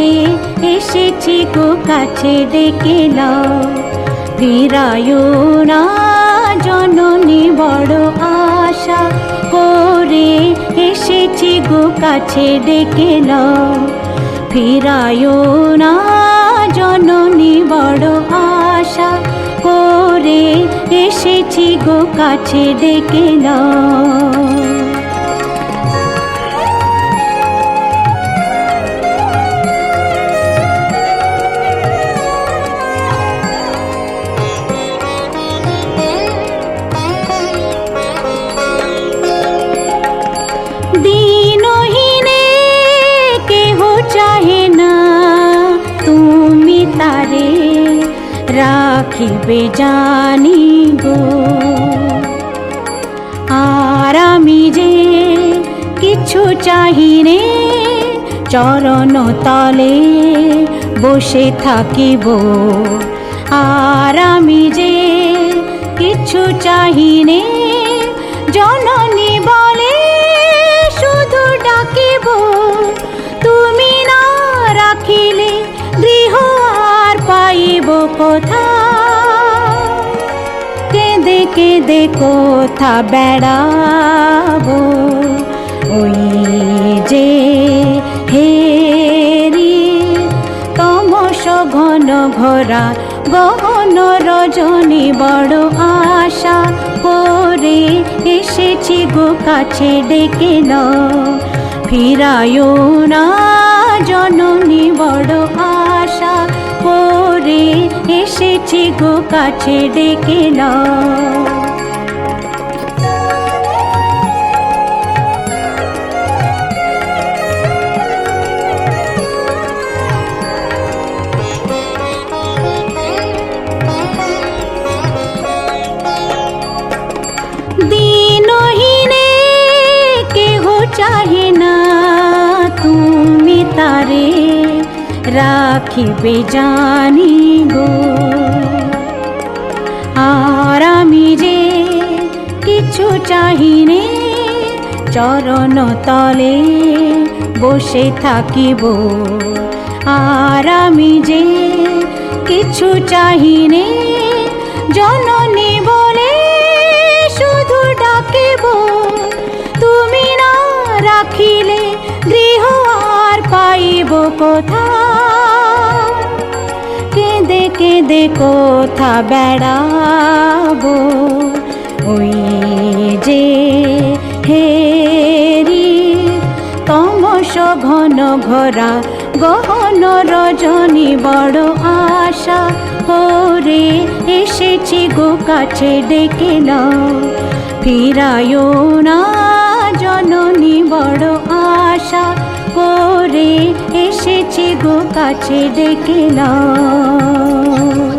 বড় এসেছি গো কাছে ডেকে নাও। ফিরায় না জননী বড় আশা করে এসেছি গো কাছে ডেকে নাও। ফিরায় না জননী বড় আশা করে এসেছি গো কাছে ডেকে নাও। রাখিবে জানি গো? আর আমি যে কিছু চাহিনে, চরণ তলে বসে থাকিব। আর আমি যে কিছু চাহিনে, জননী বলে শুধু ডাকিব। তুমি না রাখিলে গৃহ আর পাইব কোথা কেঁদে কোথা বেড়াবো? ওই যে হেরি তমস ঘন ঘোরা গহন রজনী বড় আশা করে এসেছি গো কাছে ডেকে ন ফিরায় না জননী বড় আশা এসেছি গো কাছে ডেকে না রাখিবে জানি গো। আর আমি যে কিছু চাহিনে, চরণ তলে বসে থাকিব। আর আমি যে কিছু চাহিনে, জননী বলে শুধু ডাকিব। তুমি না রাখিলে কোথা বেড়াবো? ওই যে হেরি, তমস ঘন ঘোরা গহন রজনী বড় আশা। করে এসেছি গো কাছে, ডেকে নাও। ফিরায় না জননী বড় আশা। করে এসেছি গো কাছে, ডেকে নাও।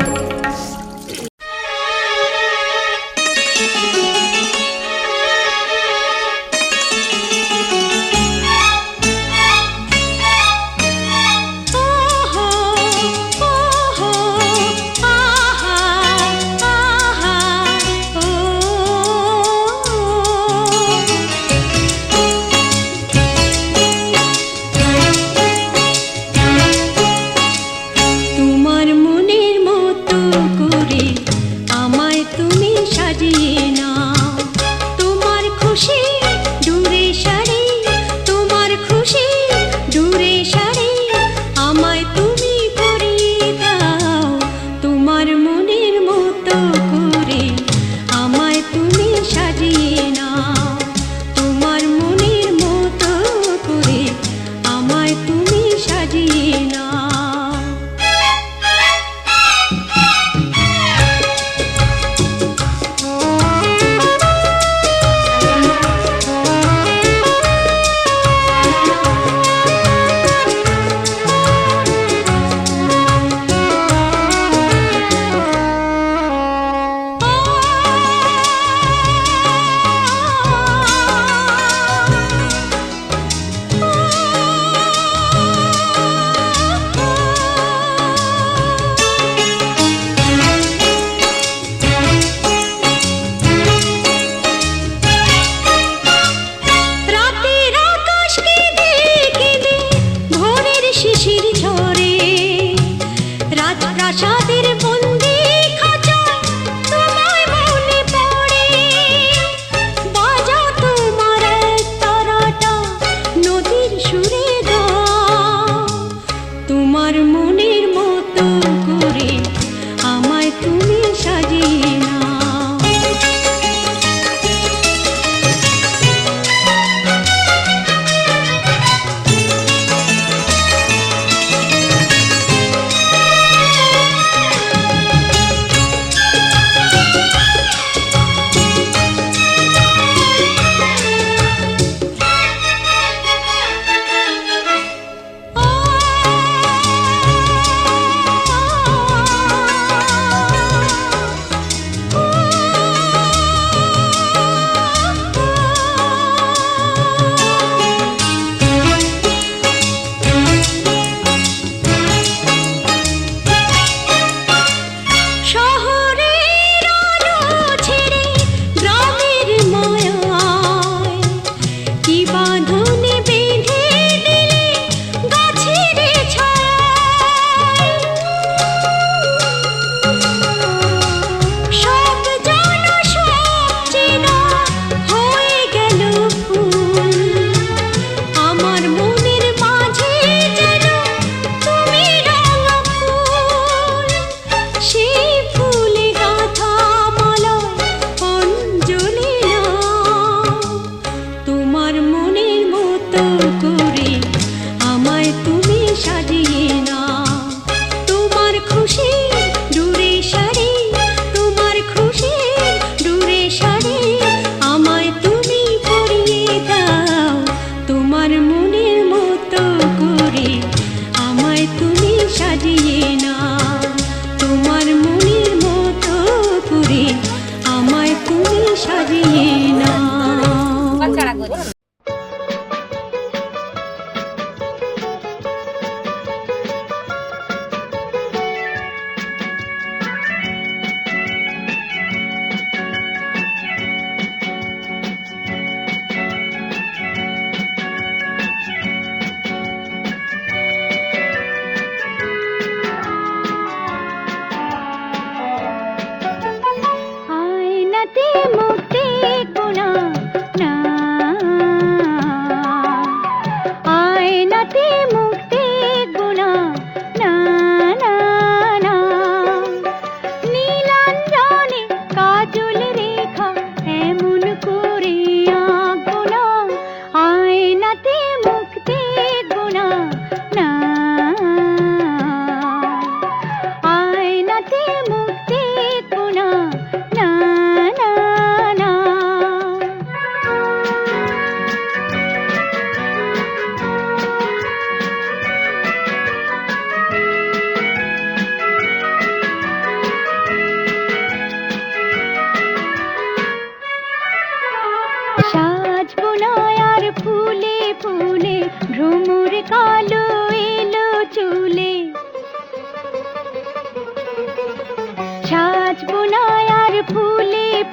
What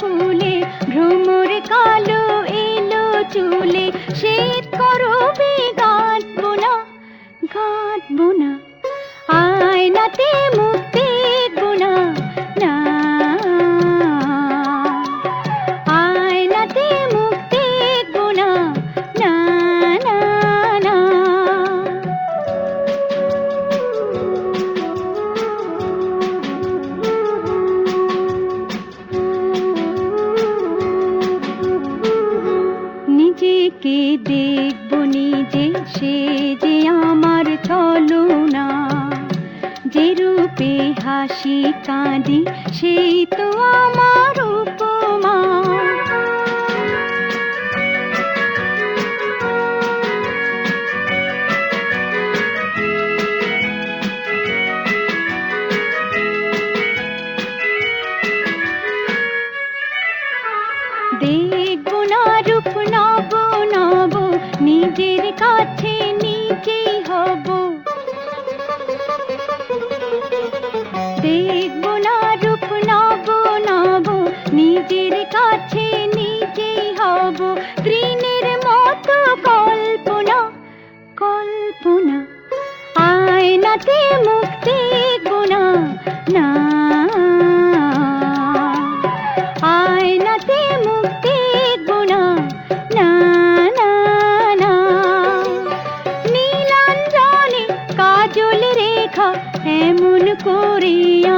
ফুলে ভ্রমর কালো এলো চুলে। শীত করবে গাঁটবো না গাঁটবো না যে আমার ছলনা, যে রূপে হাসি কাঁদি, সেই তো আমার উপমা। দেখব না রূপ, নব নব, নিজের কাছে নিজের কাছে নিজেই হব মতো কল্পনা কল্পনা। আয়নাতে মুখ দেখব না। আয়নাতে মুখ দেখব না না রেখা এমন করে আঁকবো না আয়নাতে